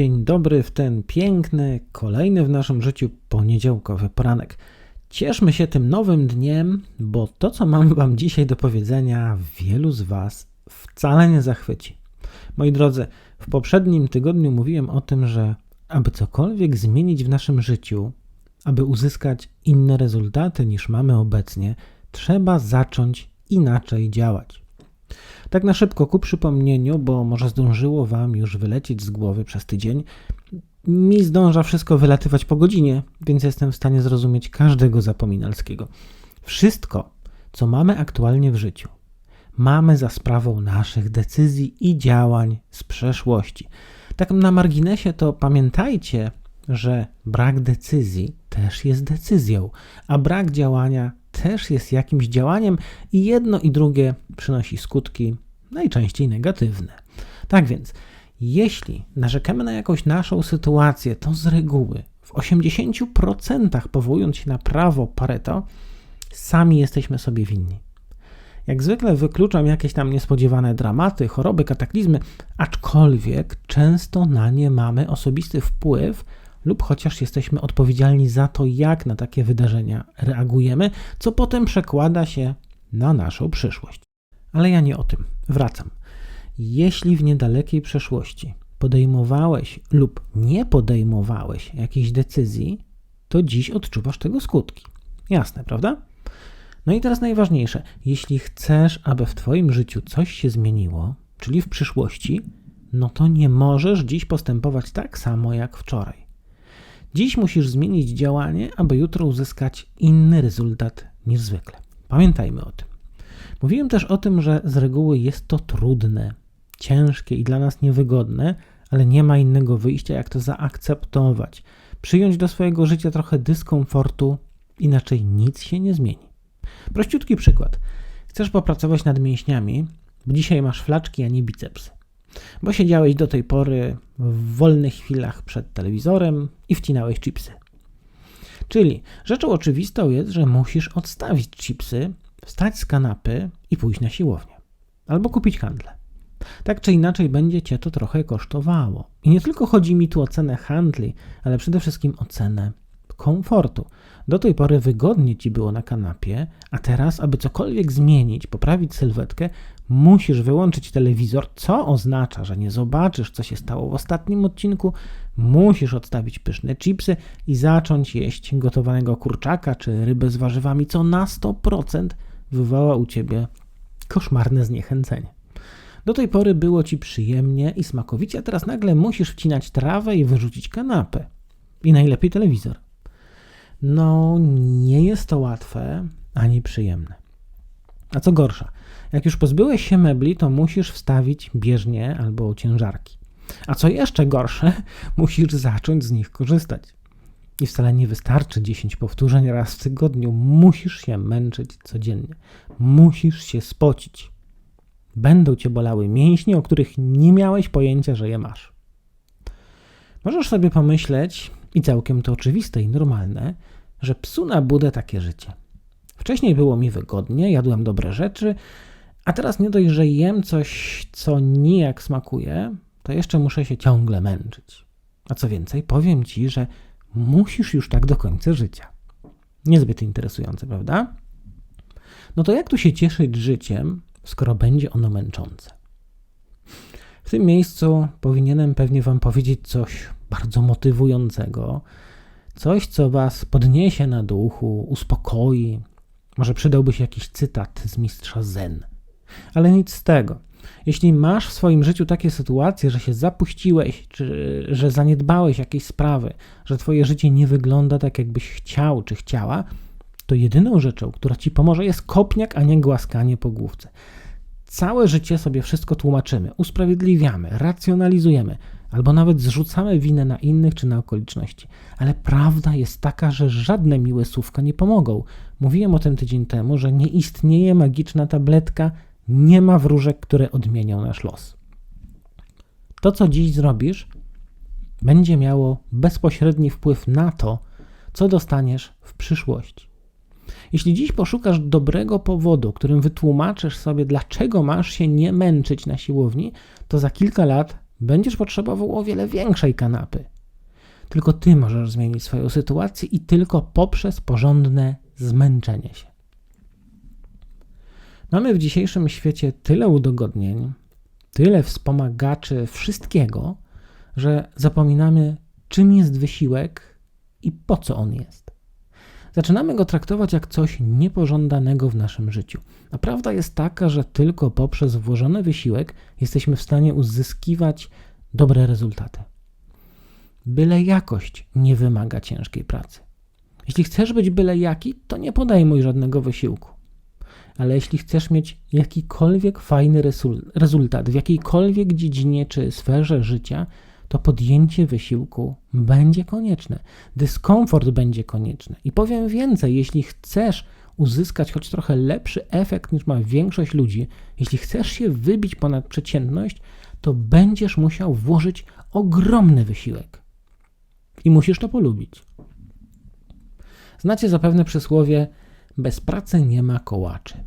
Dzień dobry w ten piękny, kolejny w naszym życiu poniedziałkowy poranek. Cieszmy się tym nowym dniem, bo to, co mam Wam dzisiaj do powiedzenia, wielu z Was wcale nie zachwyci. Moi drodzy, w poprzednim tygodniu mówiłem o tym, że aby cokolwiek zmienić w naszym życiu, aby uzyskać inne rezultaty niż mamy obecnie, trzeba zacząć inaczej działać. Tak na szybko ku przypomnieniu, bo może zdążyło Wam już wylecieć z głowy przez tydzień. Mi zdąża wszystko wylatywać po godzinie, więc jestem w stanie zrozumieć każdego zapominalskiego. Wszystko, co mamy aktualnie w życiu, mamy za sprawą naszych decyzji i działań z przeszłości. Tak na marginesie to pamiętajcie, że brak decyzji też jest decyzją, a brak działania też jest jakimś działaniem i jedno i drugie przynosi skutki najczęściej negatywne. Tak więc, jeśli narzekamy na jakąś naszą sytuację, to z reguły w 80% powołując się na prawo Pareto, sami jesteśmy sobie winni. Jak zwykle wykluczam jakieś tam niespodziewane dramaty, choroby, kataklizmy, aczkolwiek często na nie mamy osobisty wpływ lub chociaż jesteśmy odpowiedzialni za to, jak na takie wydarzenia reagujemy, co potem przekłada się na naszą przyszłość. Ale ja nie o tym. Wracam. Jeśli w niedalekiej przeszłości podejmowałeś lub nie podejmowałeś jakiejś decyzji, to dziś odczuwasz tego skutki. Jasne, prawda? No i teraz najważniejsze. Jeśli chcesz, aby w Twoim życiu coś się zmieniło, czyli w przyszłości, no to nie możesz dziś postępować tak samo jak wczoraj. Dziś musisz zmienić działanie, aby jutro uzyskać inny rezultat niż zwykle. Pamiętajmy o tym. Mówiłem też o tym, że z reguły jest to trudne, ciężkie i dla nas niewygodne, ale nie ma innego wyjścia, jak to zaakceptować, przyjąć do swojego życia trochę dyskomfortu, inaczej nic się nie zmieni. Prościutki przykład. Chcesz popracować nad mięśniami, bo dzisiaj masz flaczki, a nie bicepsy bo siedziałeś do tej pory w wolnych chwilach przed telewizorem i wcinałeś chipsy. Czyli rzeczą oczywistą jest, że musisz odstawić chipsy, wstać z kanapy i pójść na siłownię. Albo kupić handle. Tak czy inaczej będzie cię to trochę kosztowało. I nie tylko chodzi mi tu o cenę handli, ale przede wszystkim o cenę komfortu. Do tej pory wygodnie ci było na kanapie, a teraz, aby cokolwiek zmienić, poprawić sylwetkę, musisz wyłączyć telewizor, co oznacza, że nie zobaczysz, co się stało w ostatnim odcinku. Musisz odstawić pyszne chipsy i zacząć jeść gotowanego kurczaka czy rybę z warzywami, co na 100% wywoła u ciebie koszmarne zniechęcenie. Do tej pory było ci przyjemnie i smakowicie, a teraz nagle musisz wcinać trawę i wyrzucić kanapę. I najlepiej telewizor. No, nie jest to łatwe ani przyjemne. A co gorsza, jak już pozbyłeś się mebli, to musisz wstawić bieżnie albo ciężarki. A co jeszcze gorsze, musisz zacząć z nich korzystać. I wcale nie wystarczy 10 powtórzeń raz w tygodniu. Musisz się męczyć codziennie. Musisz się spocić. Będą cię bolały mięśnie, o których nie miałeś pojęcia, że je masz. Możesz sobie pomyśleć, i całkiem to oczywiste i normalne, że psu na budę takie życie. Wcześniej było mi wygodnie, jadłem dobre rzeczy, a teraz nie dość, że jem coś, co nijak smakuje, to jeszcze muszę się ciągle męczyć. A co więcej, powiem ci, że musisz już tak do końca życia. Niezbyt interesujące, prawda? No to jak tu się cieszyć życiem, skoro będzie ono męczące? W tym miejscu powinienem pewnie Wam powiedzieć coś bardzo motywującego, coś, co Was podniesie na duchu, uspokoi. Może przydałby się jakiś cytat z mistrza Zen. Ale nic z tego. Jeśli masz w swoim życiu takie sytuacje, że się zapuściłeś, czy że zaniedbałeś jakieś sprawy, że twoje życie nie wygląda tak, jakbyś chciał czy chciała, to jedyną rzeczą, która ci pomoże, jest kopniak, a nie głaskanie po główce. Całe życie sobie wszystko tłumaczymy, usprawiedliwiamy, racjonalizujemy, albo nawet zrzucamy winę na innych czy na okoliczności. Ale prawda jest taka, że żadne miłe słówka nie pomogą. Mówiłem o tym tydzień temu, że nie istnieje magiczna tabletka, nie ma wróżek, które odmienią nasz los. To, co dziś zrobisz, będzie miało bezpośredni wpływ na to, co dostaniesz w przyszłości. Jeśli dziś poszukasz dobrego powodu, którym wytłumaczysz sobie, dlaczego masz się nie męczyć na siłowni, to za kilka lat będziesz potrzebował o wiele większej kanapy. Tylko ty możesz zmienić swoją sytuację i tylko poprzez porządne zmęczenie się. Mamy w dzisiejszym świecie tyle udogodnień, tyle wspomagaczy wszystkiego, że zapominamy, czym jest wysiłek i po co on jest. Zaczynamy go traktować jak coś niepożądanego w naszym życiu. A prawda jest taka, że tylko poprzez włożony wysiłek jesteśmy w stanie uzyskiwać dobre rezultaty. Byle jakość nie wymaga ciężkiej pracy. Jeśli chcesz być byle jaki, to nie podejmuj żadnego wysiłku. Ale jeśli chcesz mieć jakikolwiek fajny rezultat w jakiejkolwiek dziedzinie czy sferze życia, to podjęcie wysiłku będzie konieczne. Dyskomfort będzie konieczny. I powiem więcej, jeśli chcesz uzyskać choć trochę lepszy efekt niż ma większość ludzi, jeśli chcesz się wybić ponad przeciętność, to będziesz musiał włożyć ogromny wysiłek. I musisz to polubić. Znacie zapewne przysłowie: bez pracy nie ma kołaczy.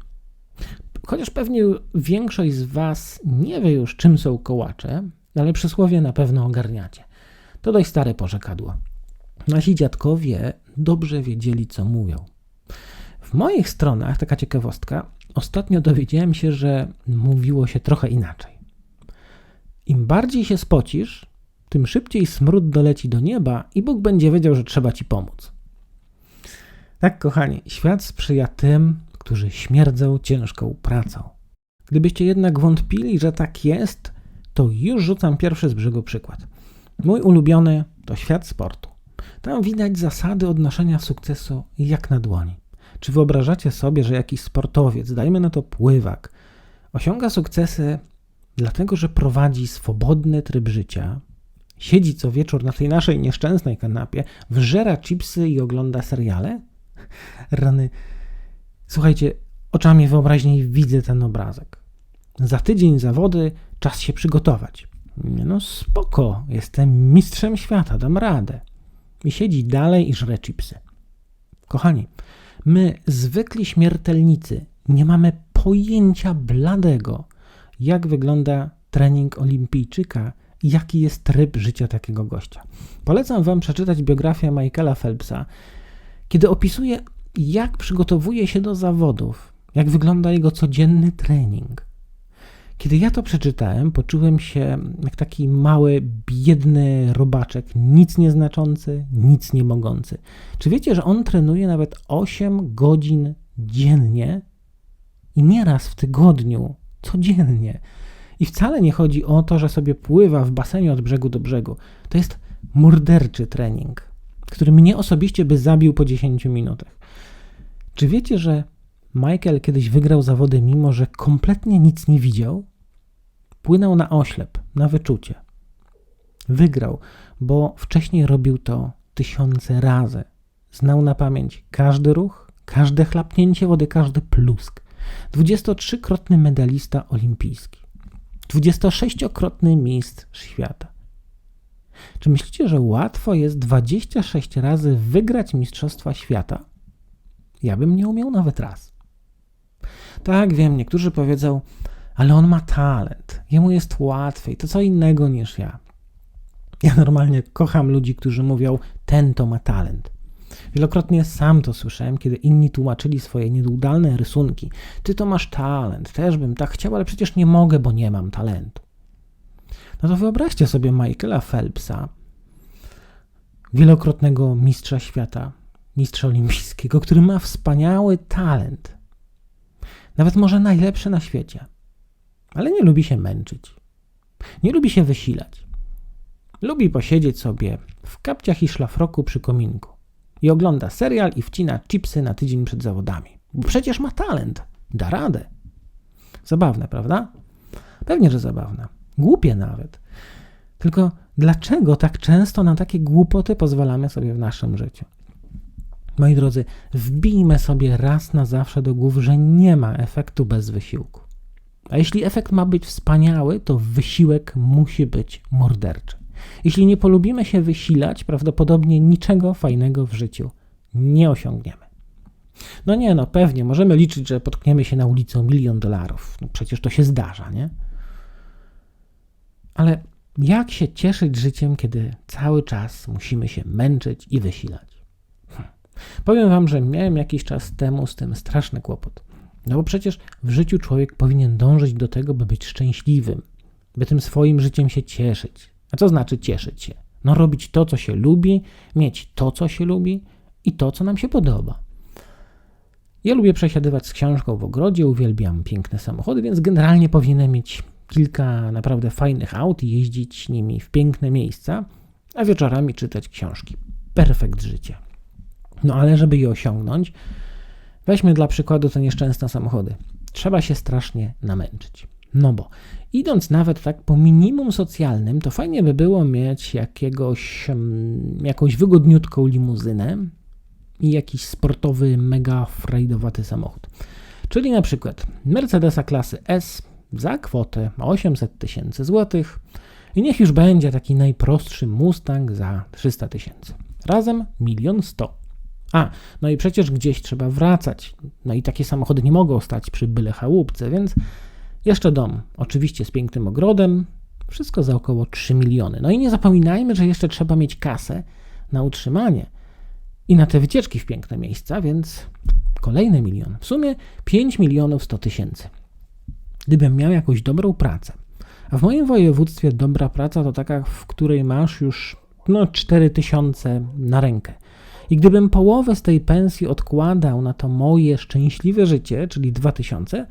Chociaż pewnie większość z Was nie wie już, czym są kołacze, ale przysłowie na pewno ogarniacie. To dość stare porzekadło. Nasi dziadkowie dobrze wiedzieli, co mówią. W moich stronach, taka ciekawostka, ostatnio dowiedziałem się, że mówiło się trochę inaczej. Im bardziej się spocisz, tym szybciej smród doleci do nieba i Bóg będzie wiedział, że trzeba ci pomóc. Tak, kochani, świat sprzyja tym, którzy śmierdzą ciężką pracą. Gdybyście jednak wątpili, że tak jest, to już rzucam pierwszy z brzegu przykład. Mój ulubiony to świat sportu. Tam widać zasady odnoszenia sukcesu jak na dłoni. Czy wyobrażacie sobie, że jakiś sportowiec, dajmy na to pływak, osiąga sukcesy dlatego, że prowadzi swobodny tryb życia, siedzi co wieczór na tej naszej nieszczęsnej kanapie, wżera chipsy i ogląda seriale? Rany. Słuchajcie, oczami wyobraźni widzę ten obrazek. Za tydzień zawody, czas się przygotować. No spoko, jestem mistrzem świata, dam radę. I siedzi dalej i żre chipsy. Kochani, my, zwykli śmiertelnicy, nie mamy pojęcia bladego, jak wygląda trening olimpijczyka jaki jest tryb życia takiego gościa. Polecam Wam przeczytać biografię Michaela Phelpsa, kiedy opisuje, jak przygotowuje się do zawodów, jak wygląda jego codzienny trening. Kiedy ja to przeczytałem, poczułem się jak taki mały, biedny robaczek, nic nieznaczący, nic nie mogący. Czy wiecie, że on trenuje nawet 8 godzin dziennie i nieraz w tygodniu, codziennie? I wcale nie chodzi o to, że sobie pływa w basenie od brzegu do brzegu. To jest morderczy trening, który mnie osobiście by zabił po 10 minutach. Czy wiecie, że Michael kiedyś wygrał zawody, mimo że kompletnie nic nie widział? Płynął na oślep, na wyczucie. Wygrał, bo wcześniej robił to tysiące razy. Znał na pamięć każdy ruch, każde chlapnięcie wody, każdy plusk. 23-krotny medalista olimpijski. 26-krotny mistrz świata. Czy myślicie, że łatwo jest 26 razy wygrać Mistrzostwa Świata? Ja bym nie umiał nawet raz. Tak, wiem, niektórzy powiedzą, ale on ma talent, jemu jest łatwiej, to co innego niż ja. Ja normalnie kocham ludzi, którzy mówią, ten to ma talent. Wielokrotnie sam to słyszałem, kiedy inni tłumaczyli swoje nieudalne rysunki. Ty to masz talent, też bym tak chciał, ale przecież nie mogę, bo nie mam talentu. No to wyobraźcie sobie Michaela Phelpsa, wielokrotnego mistrza świata, mistrza olimpijskiego, który ma wspaniały talent. Nawet może najlepszy na świecie. Ale nie lubi się męczyć. Nie lubi się wysilać. Lubi posiedzieć sobie w kapciach i szlafroku przy kominku i ogląda serial i wcina chipsy na tydzień przed zawodami. Bo przecież ma talent, da radę. Zabawne, prawda? Pewnie, że zabawne. Głupie nawet. Tylko dlaczego tak często na takie głupoty pozwalamy sobie w naszym życiu? Moi drodzy, wbijmy sobie raz na zawsze do głów, że nie ma efektu bez wysiłku. A jeśli efekt ma być wspaniały, to wysiłek musi być morderczy. Jeśli nie polubimy się wysilać, prawdopodobnie niczego fajnego w życiu nie osiągniemy. No nie, no pewnie, możemy liczyć, że potkniemy się na ulicy o milion dolarów. No przecież to się zdarza, nie? Ale Jak się cieszyć życiem, kiedy cały czas musimy się męczyć i wysilać? Powiem Wam, że miałem jakiś czas temu z tym straszny kłopot. No bo przecież w życiu człowiek powinien dążyć do tego, by być szczęśliwym, by tym swoim życiem się cieszyć. A co znaczy cieszyć się? No robić to, co się lubi, mieć to, co się lubi i to, co nam się podoba. Ja lubię przesiadywać z książką w ogrodzie, uwielbiam piękne samochody, więc generalnie powinienem mieć kilka naprawdę fajnych aut i jeździć nimi w piękne miejsca, a wieczorami czytać książki. Perfekt życie. No ale żeby je osiągnąć, weźmy dla przykładu te nieszczęsne samochody. Trzeba się strasznie namęczyć. No bo idąc nawet tak po minimum socjalnym, to fajnie by było mieć jakiegoś, jakąś wygodniutką limuzynę i jakiś sportowy, mega frajdowaty samochód. Czyli na przykład Mercedesa klasy S za kwotę 800 tysięcy złotych i niech już będzie taki najprostszy Mustang za 300 tysięcy. Razem milion sto. A, no i przecież gdzieś trzeba wracać. No i takie samochody nie mogą stać przy byle chałupce, więc jeszcze dom, oczywiście z pięknym ogrodem, wszystko za około 3 miliony. No i nie zapominajmy, że jeszcze trzeba mieć kasę na utrzymanie i na te wycieczki w piękne miejsca, więc kolejny milion. W sumie 5 milionów 100 tysięcy. Gdybym miał jakąś dobrą pracę, a w moim województwie dobra praca to taka, w której masz już no 4 tysiące na rękę. I gdybym połowę z tej pensji odkładał na to moje szczęśliwe życie, czyli 2000,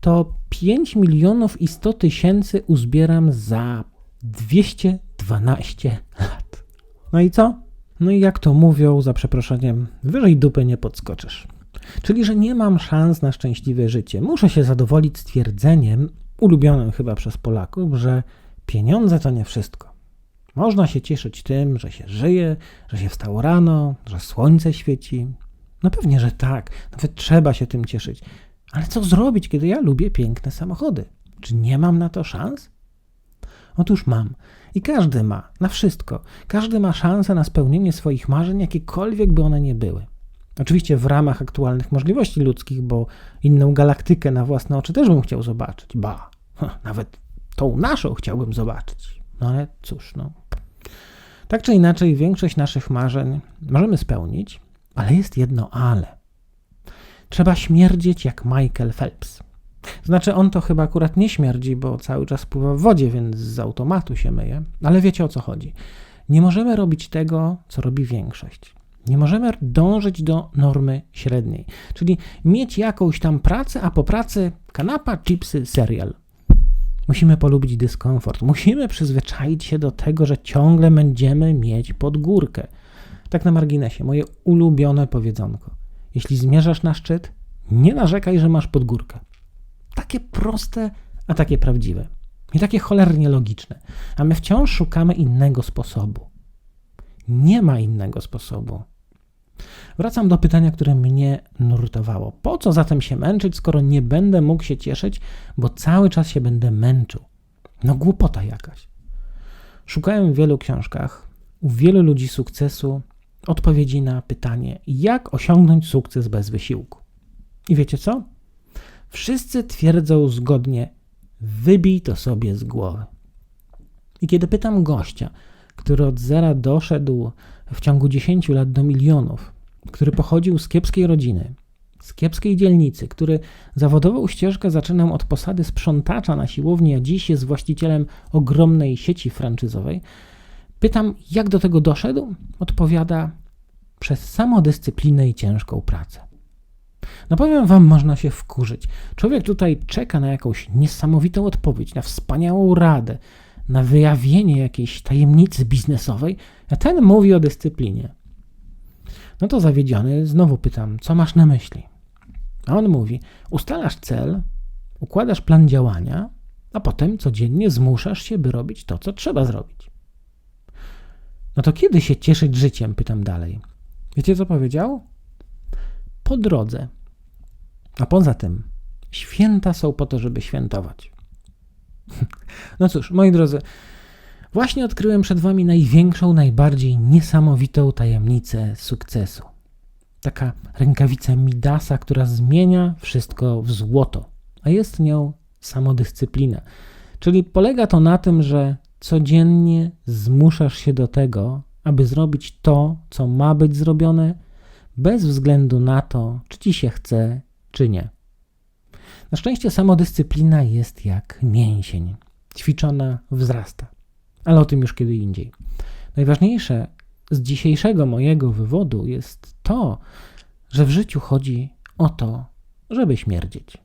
to 5 milionów i 100 tysięcy uzbieram za 212 lat. No i co? No i jak to mówią, za przeproszeniem, wyżej dupy nie podskoczysz. Czyli, że nie mam szans na szczęśliwe życie. Muszę się zadowolić stwierdzeniem, ulubionym chyba przez Polaków, że pieniądze to nie wszystko. Można się cieszyć tym, że się żyje, że się wstało rano, że słońce świeci. No pewnie, że tak. Nawet trzeba się tym cieszyć. Ale co zrobić, kiedy ja lubię piękne samochody? Czy nie mam na to szans? Otóż mam. I każdy ma, na wszystko. Każdy ma szansę na spełnienie swoich marzeń, jakiekolwiek by one nie były. Oczywiście w ramach aktualnych możliwości ludzkich, bo inną galaktykę na własne oczy też bym chciał zobaczyć. Ba, nawet tą naszą chciałbym zobaczyć. No ale cóż, no. Tak czy inaczej, większość naszych marzeń możemy spełnić, ale jest jedno ale. Trzeba śmierdzieć jak Michael Phelps. Znaczy, on to chyba akurat nie śmierdzi, bo cały czas pływa w wodzie, więc z automatu się myje, ale wiecie o co chodzi. Nie możemy robić tego, co robi większość. Nie możemy dążyć do normy średniej, czyli mieć jakąś tam pracę, a po pracy kanapa, chipsy, serial. Musimy polubić dyskomfort, musimy przyzwyczaić się do tego, że ciągle będziemy mieć podgórkę. Tak na marginesie, moje ulubione powiedzonko. Jeśli zmierzasz na szczyt, nie narzekaj, że masz podgórkę. Takie proste, a takie prawdziwe. I takie cholernie logiczne. A my wciąż szukamy innego sposobu. Nie ma innego sposobu. Wracam do pytania, które mnie nurtowało. Po co zatem się męczyć, skoro nie będę mógł się cieszyć, bo cały czas się będę męczył? No głupota jakaś. Szukałem w wielu książkach, u wielu ludzi sukcesu odpowiedzi na pytanie, jak osiągnąć sukces bez wysiłku. I wiecie co? Wszyscy twierdzą zgodnie: wybij to sobie z głowy. I kiedy pytam gościa, który od zera doszedł w ciągu 10 lat do milionów, który pochodził z kiepskiej rodziny, z kiepskiej dzielnicy, który zawodową ścieżkę zaczynał od posady sprzątacza na siłowni, a dziś jest właścicielem ogromnej sieci franczyzowej, pytam, jak do tego doszedł? Odpowiada, przez samodyscyplinę i ciężką pracę. No powiem wam, można się wkurzyć. Człowiek tutaj czeka na jakąś niesamowitą odpowiedź, na wspaniałą radę, na wyjawienie jakiejś tajemnicy biznesowej, a ten mówi o dyscyplinie. No to zawiedziony, znowu pytam, co masz na myśli? A on mówi, ustalasz cel, układasz plan działania, a potem codziennie zmuszasz się, by robić to, co trzeba zrobić. No to kiedy się cieszyć życiem? Pytam dalej. Wiecie, co powiedział? Po drodze. A poza tym, święta są po to, żeby świętować. No cóż, moi drodzy, właśnie odkryłem przed Wami największą, najbardziej niesamowitą tajemnicę sukcesu. Taka rękawica Midasa, która zmienia wszystko w złoto, a jest nią samodyscyplina. Czyli polega to na tym, że codziennie zmuszasz się do tego, aby zrobić to, co ma być zrobione, bez względu na to, czy ci się chce, czy nie. Na szczęście samodyscyplina jest jak mięsień. Ćwiczona wzrasta. Ale o tym już kiedy indziej. Najważniejsze z dzisiejszego mojego wywodu jest to, że w życiu chodzi o to, żeby śmierdzieć.